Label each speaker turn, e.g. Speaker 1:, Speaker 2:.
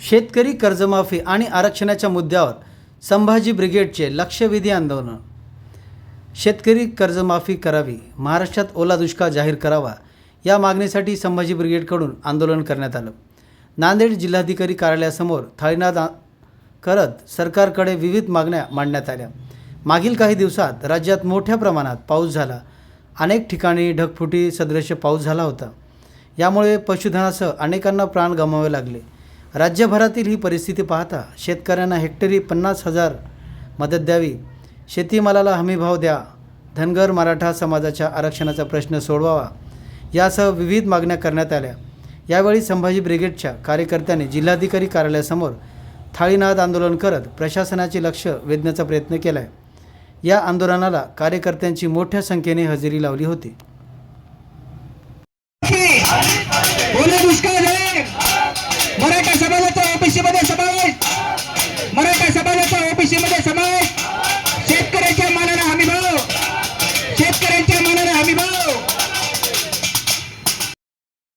Speaker 1: शेतकरी कर्जमाफी आणि आरक्षणाच्या मुद्द्यावर संभाजी ब्रिगेडचे लक्षवेधी आंदोलन. शेतकरी कर्जमाफी करावी महाराष्ट्रात ओला दुष्काळ जाहीर करावा या मागणीसाठी संभाजी ब्रिगेडकडून आंदोलन करण्यात आलं. नांदेड जिल्हाधिकारी कार्यालयासमोर थाळीनाद करत सरकारकडे विविध मागण्या मांडण्यात आल्या. मागील काही दिवसात राज्यात मोठ्या प्रमाणात पाऊस झाला. अनेक ठिकाणी ढगफुटी सदृश्य पाऊस झाला होता. यामुळे पशुधनासह अनेकांना प्राण गमावे लागले. राज्यभरातील ही परिस्थिती पाहता शेतकऱ्यांना हेक्टरी पन्नास हजार मदत द्यावी. शेतीमालाला हमीभाव द्या. धनगर मराठा समाजाच्या आरक्षणाचा प्रश्न सोडवावा. यासह विविध मागण्या करण्यात आल्या. यावेळी संभाजी ब्रिगेडच्या कार्यकर्त्यांनी जिल्हाधिकारी कार्यालयासमोर थाळीनाद आंदोलन करत प्रशासनाचे लक्ष वेधण्याचा प्रयत्न केला आहे या आंदोलनाला कार्यकर्त्यांची मोठ्या संख्येने हजेरी लावली होती.
Speaker 2: Tommy Bow.